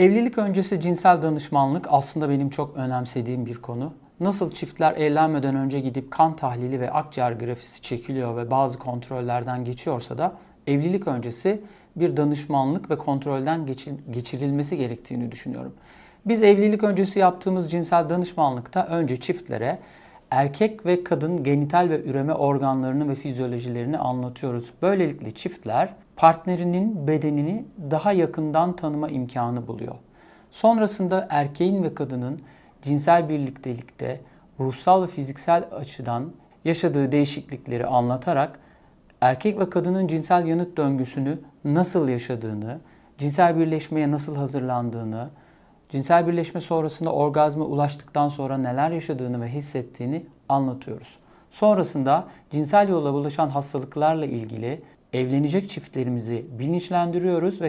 Evlilik öncesi cinsel danışmanlık aslında benim çok önemsediğim bir konu. Nasıl çiftler evlenmeden önce gidip kan tahlili ve akciğer grafisi çekiliyor ve bazı kontrollerden geçiyorsa da evlilik öncesi bir danışmanlık ve kontrolden geçirilmesi gerektiğini düşünüyorum. Biz evlilik öncesi yaptığımız cinsel danışmanlıkta önce çiftlere erkek ve kadın genital ve üreme organlarını ve fizyolojilerini anlatıyoruz. Böylelikle çiftler partnerinin bedenini daha yakından tanıma imkanı buluyor. Sonrasında erkeğin ve kadının cinsel birliktelikte ruhsal ve fiziksel açıdan yaşadığı değişiklikleri anlatarak erkek ve kadının cinsel yanıt döngüsünü nasıl yaşadığını, cinsel birleşmeye nasıl hazırlandığını, cinsel birleşme sonrasında orgazma ulaştıktan sonra neler yaşadığını ve hissettiğini anlatıyoruz. Sonrasında cinsel yolla bulaşan hastalıklarla ilgili evlenecek çiftlerimizi bilinçlendiriyoruz ve